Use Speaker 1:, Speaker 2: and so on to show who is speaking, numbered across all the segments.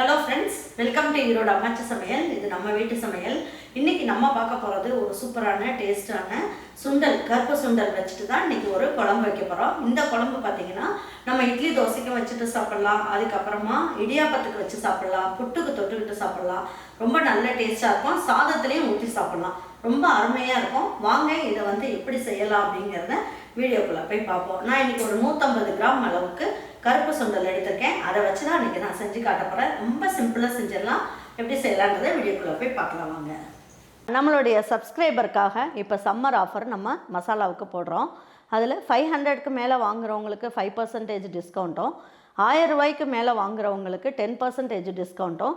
Speaker 1: Hello friends welcome to Erode அம்மாச்சி சமையல் இது நம்ம வீட்டு சமையல். இன்னைக்கு நம்ம பார்க்க போகிறது ஒரு சூப்பரான டேஸ்டான சுண்டல் கருப்பு சுண்டல் வச்சுட்டு தான் இன்றைக்கி ஒரு குழம்பு வைக்க போகிறோம் இந்த குழம்பு பார்த்தீங்கன்னா நம்ம இட்லி தோசைக்கும் வச்சுட்டு சாப்பிட்லாம். அதுக்கப்புறமா இடியாப்பத்துக்கு வச்சு சாப்பிட்லாம். புட்டுக்கு தொட்டுக்கிட்டு சாப்பிட்லாம். ரொம்ப நல்ல டேஸ்ட்டாக இருக்கும். சாதத்துலேயும் ஊற்றி சாப்பிட்லாம். ரொம்ப அருமையாக இருக்கும். வாங்க இதை வந்து எப்படி செய்யலாம் அப்படிங்கிறத வீடியோக்குள்ளே போய் பார்ப்போம். நான் இன்றைக்கி ஒரு நூற்றம்பது கிராம் அளவுக்கு கருப்பு சுண்டல் எடுத்திருக்கேன். அதை வச்சு தான் இன்றைக்கி நான் செஞ்சு காட்ட போகிறேன் ரொம்ப சிம்பிளாக செஞ்சிடலாம். எப்படி செய்யலான்றதை வீடியோக்குள்ளே போய் பார்க்கலாம் வாங்க. நம்மளுடைய சப்ஸ்கிரைபருக்காக இப்போ சம்மர் ஆஃபர் நம்ம மசாலாவுக்கு போடுறோம். அதில் ஃபைவ் ஹண்ட்ரட்க்கு மேலே வாங்குறவங்களுக்கு ஃபைவ் பர்சன்டேஜ் டிஸ்கவுண்ட்டும் ஆயிரம் ரூபாய்க்கு மேலே வாங்குறவங்களுக்கு டென் பர்சன்டேஜ் டிஸ்கவுண்ட்டும்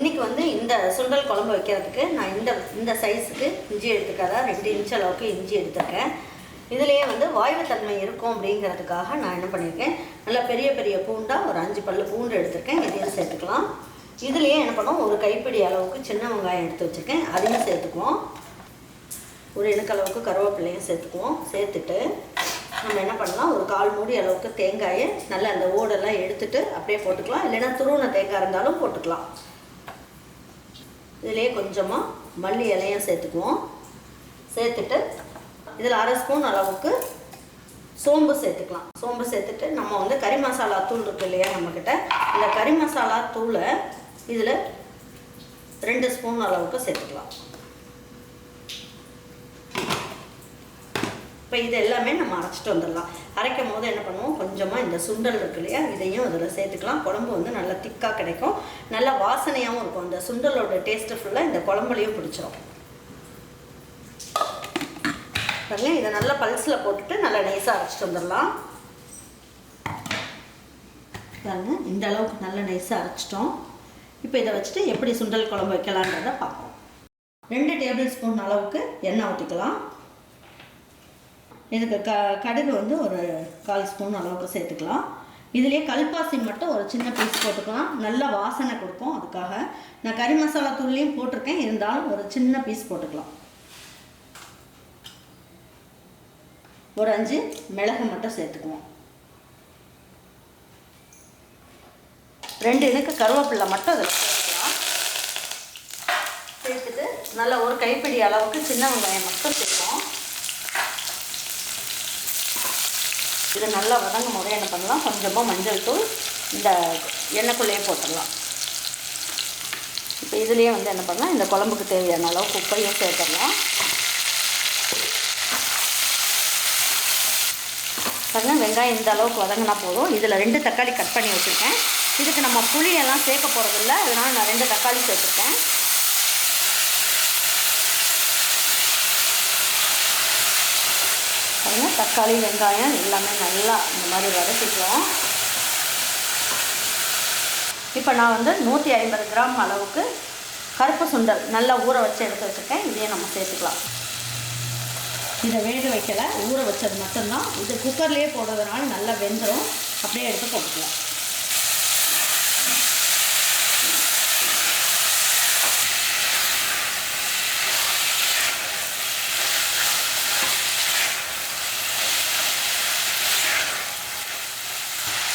Speaker 1: இன்றைக்கி வந்து இந்த சுண்டல் குழம்பு வைக்கிறதுக்கு நான் இந்த இந்த சைஸுக்கு இஞ்சி எடுத்துக்கிறதா ரெண்டு இன்ச் அளவுக்கு இஞ்சி எடுத்துருக்கேன் இதுலேயே வந்து வாயுத்தன்மை இருக்கும் அப்படிங்கிறதுக்காக நான் என்ன பண்ணியிருக்கேன் நல்லா பெரிய பெரிய பூண்டாக ஒரு அஞ்சு பல்லு பூண்டு எடுத்திருக்கேன். இதையும் சேர்த்துக்கலாம். இதுலேயே என்ன பண்ணுவோம் ஒரு கைப்பிடி அளவுக்கு சின்ன வெங்காயம் எடுத்து வச்சுருக்கேன். அதையும் சேர்த்துக்குவோம். ஒரு இணுக்களவுக்கு கருவேப்பிலையும் சேர்த்துக்குவோம். சேர்த்துட்டு நம்ம என்ன பண்ணலாம் ஒரு கால் மூடி அளவுக்கு தேங்காயை நல்லா அந்த ஓடெல்லாம் எடுத்துட்டு அப்படியே போட்டுக்கலாம். இல்லைன்னா துருவன தேங்காய் இருந்தாலும் போட்டுக்கலாம். இதிலே கொஞ்சமாக மல்லி இலையும் சேர்த்துக்குவோம். சேர்த்துட்டு இதில் அரை ஸ்பூன் அளவுக்கு சோம்பு சேர்த்துக்கலாம். சோம்பு சேர்த்துட்டு நம்ம வந்து கறி மசாலா தூள் இருக்கு இல்லையா நம்மக்கிட்ட இந்த கறி மசாலா தூளை இதில் ரெண்டு ஸ்பூன் அளவுக்கு சேர்த்துக்கலாம். இப்போ இது எல்லாமே நம்ம அரைச்சிட்டு வந்துடலாம். அரைக்கும் போது என்ன பண்ணுவோம்? கொஞ்சமாக இந்த சுண்டல் இருக்கு இல்லையா? இதையும் அதில் சேர்த்துக்கலாம். குழம்பு வந்து நல்லா திக்காக கிடைக்கும். நல்லா வாசனையாகவும் இருக்கும். இந்த சுண்டலோட டேஸ்ட்டு ஃபுல்லாக இந்த குழம்புலையும் பிடிச்சிரும். பாருங்க இதை நல்லா பல்ஸில் போட்டுட்டு நல்லா நைஸாக அரைச்சிட்டு வந்துடலாம். பாருங்க இந்த அளவுக்கு நல்லா நைஸாக அரைச்சிட்டோம். இப்போ இதை வச்சுட்டு எப்படி சுண்டல் குழம்பு வைக்கலான்றதை பார்ப்போம். ரெண்டு டேபிள் ஸ்பூன் அளவுக்கு எண்ணெய் ஊற்றிக்கலாம் இதுக்கு க கடுகு வந்து ஒரு கால் ஸ்பூன் அளவுக்கு சேர்த்துக்கலாம். இதுலேயே கல்பாசி மட்டும் ஒரு சின்ன பீஸ் போட்டுக்கலாம். நல்ல வாசனை கொடுக்கும் அதுக்காக. நான் கறி மசாலா தூள்லேயும் போட்டிருக்கேன். இருந்தாலும் ஒரு சின்ன பீஸ் போட்டுக்கலாம். ஒரு அஞ்சு மிளகு மட்டும் சேர்த்துக்குவோம். ரெண்டு இதுக்கு கருவேப்பிலை மட்டும் அதில் சேர்த்துக்கலாம். சேர்த்துட்டு நல்லா ஒரு கைப்பிடி அளவுக்கு சின்ன வெங்காயம் மட்டும் சேர்ப்போம். இது நல்லா வதங்கும் போது என்ன பண்ணலாம் கொஞ்சமாக மஞ்சள் தூள் இந்த எண்ணெய்க்குள்ளேயே போட்டுடலாம். இப்போ இதுலேயே வந்து என்ன பண்ணலாம் இந்த குழம்புக்கு தேவையான அளவுக்கு உப்பையும் சேர்த்துடலாம். பாருங்கள் வெங்காயம் இந்த அளவுக்கு வதங்கினா போதும். இதில் ரெண்டு தக்காளி கட் பண்ணி வச்சுருக்கேன். இதுக்கு நம்ம புளியெல்லாம் சேர்க்க போகிறதில்ல அதனால் நான் ரெண்டு தக்காளி சேர்த்துருக்கேன். பாருங்கள் தக்காளி வெங்காயம் எல்லாமே நல்லா இந்த மாதிரி வதக்கிக்கலாம் இப்போ நான் வந்து நூற்றி ஐம்பது கிராம் அளவுக்கு கருப்பு சுண்டல் நல்லா ஊற வச்சு எடுத்து வச்சுருக்கேன். இதையும் நம்ம சேர்த்துக்கலாம். இதை வேக வைக்கல ஊற வச்சது மட்டும்தான். இது குக்கர்லேயே போடுறதுனால நல்லா வெந்துடும் அப்படியே எடுத்து போட்டுக்கலாம்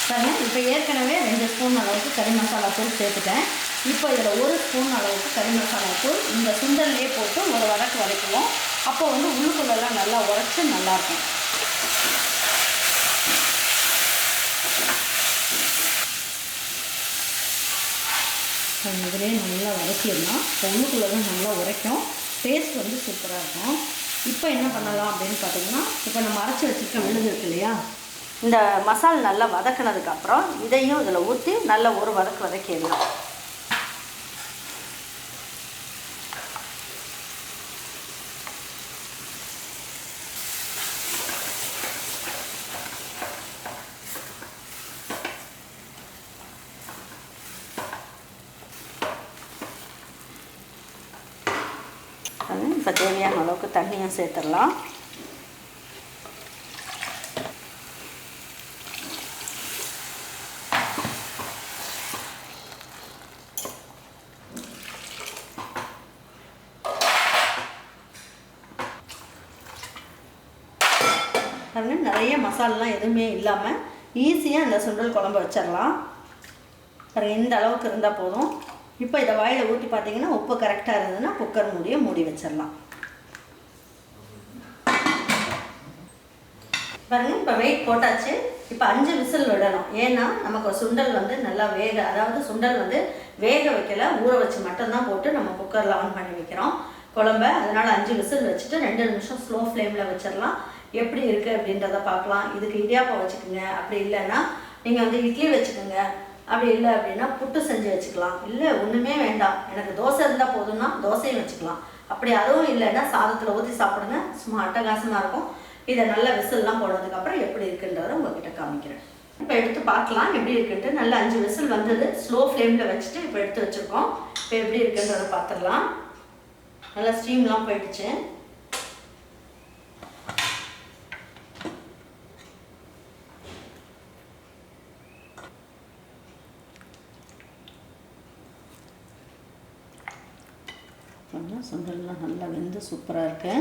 Speaker 1: பாருங்க இப்போ ஏற்கனவே ரெண்டு ஸ்பூன் அளவுக்கு கறி மசாலா தூள் சேர்த்துட்டேன். இப்போ இதில் ஒரு ஸ்பூன் அளவுக்கு கறி மசாலா தூள் இந்த சுண்டல்லையே போட்டு ஒரு வதக்கு வரைக்குவோம் அப்போ வந்து உள்ளுக்குள்ளெல்லாம் நல்லா உரைச்சி நல்லாயிருக்கும். இதிலே நல்லா வதக்கிடலாம். இப்போ உள்ளுக்குள்ளே தான் நல்லா உரைக்கும். டேஸ்ட் வந்து சூப்பராக இருக்கும். இப்போ என்ன பண்ணலாம் அப்படின்னு பார்த்தீங்கன்னா இப்போ நம்ம அரைச்சி வச்சுருக்க விழுது இருக்கு இல்லையா? இந்த மசால் நல்லா வதக்கினதுக்கப்புறம் இதையும் இதில் ஊற்றி நல்லா ஒரு வதக்கு வதக்கிடலாம். இப்போ தேவையான அளவுக்கு தண்ணியும் சேர்த்துடலாம். பாருங்க நிறைய மசாலாலாம் எதுவுமே இல்லாமல் ஈஸியாக இந்த சுண்டல் குழம்பு வச்சிடலாம். பாருங்கள் இந்த அளவுக்கு இருந்தால் போதும். இப்போ இதை வாயில் ஊற்றி பார்த்தீங்கன்னா உப்பு கரெக்டாக இருந்ததுன்னா குக்கர் மூடியை மூடி வச்சிடலாம். பாருங்க இப்போ வெயிட் போட்டாச்சு. இப்போ அஞ்சு விசில் விடணும். ஏன்னா நமக்கு சுண்டல் வந்து நல்லா வேக அதாவது சுண்டல் வந்து வேக வைக்கல ஊற வச்சு மட்டும்தான் போட்டு நம்ம குக்கரில் ஆன் பண்ணி வைக்கிறோம். குழம்ப அதனால் அஞ்சு விசில் வச்சுட்டு ரெண்டு நிமிஷம் ஸ்லோ ஃப்ளேமில் வச்சிடலாம். எப்படி இருக்குது அப்படின்றத பார்க்கலாம். இதுக்கு இடியாப்பம் வச்சுக்கோங்க. அப்படி இல்லைன்னா நீங்கள் வந்து இட்லி வச்சுக்கோங்க. அப்படி இல்லை அப்படின்னா புட்டு செஞ்சு வச்சுக்கலாம். இல்லை ஒன்றுமே வேண்டாம். எனக்கு தோசை இருந்தால் போதும்னா தோசையும் வச்சுக்கலாம். அப்படி அதுவும் இல்லைன்னா சாதத்தில் ஊற்றி சாப்பிடுங்க. சும்மா அட்டகாசமாக இருக்கும். இதை நல்லா விசில்லாம் போனதுக்கப்புறம் எப்படி இருக்குன்றதை உங்ககிட்ட காமிக்கிறேன். இப்போ எடுத்து பார்க்கலாம். எப்படி இருக்குன்ட்டு. நல்லா அஞ்சு விசில் வந்தது. ஸ்லோ ஃப்ளேமில் வச்சுட்டு இப்போ எடுத்து வச்சுருக்கோம். இப்போ எப்படி இருக்குன்றதை பார்த்துடலாம். நல்லா ஸ்டீம்லாம் போயிடுச்சு. சுண்டல்லாம் நல்லா வெந்து சூப்பராக இருக்கு.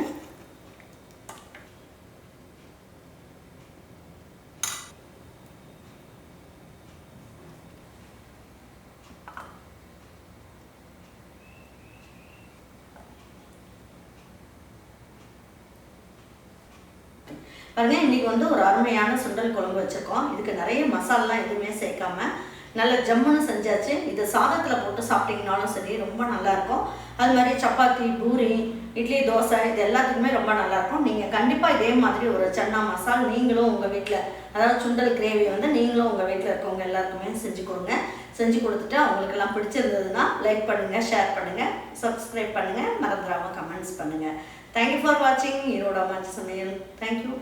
Speaker 1: பாருங்க இன்னைக்கு வந்து ஒரு அருமையான சுண்டல் குழம்பு வச்சுருக்கோம். இதுக்கு நிறைய மசாலாலாம் எதுவுமே சேர்க்காம நல்ல ஜம்முன்னு செஞ்சாச்சு. இது சாதத்தில் போட்டு சாப்பிட்டீங்கனாலும் சரி ரொம்ப நல்லாயிருக்கும். அது மாதிரி சப்பாத்தி பூரி இட்லி தோசை இது எல்லாத்துக்குமே ரொம்ப நல்லாயிருக்கும். நீங்கள் கண்டிப்பாக இதே மாதிரி ஒரு சன்னா மசால் நீங்களும் உங்கள் வீட்டில் அதாவது சுண்டல் கிரேவி வந்து நீங்களும் உங்கள் வீட்டில் இருக்கவங்க எல்லாருக்குமே செஞ்சு கொடுங்க. செஞ்சு கொடுத்துட்டு அவங்களுக்கெல்லாம் பிடிச்சிருந்ததுன்னா லைக் பண்ணுங்கள் ஷேர் பண்ணுங்கள் சப்ஸ்கிரைப் பண்ணுங்கள் மறந்துடாமல் கமெண்ட்ஸ் பண்ணுங்கள் தேங்க்யூ ஃபார் வாட்சிங் ஈரோட அம்மாச்சி சமையல். தேங்க்யூ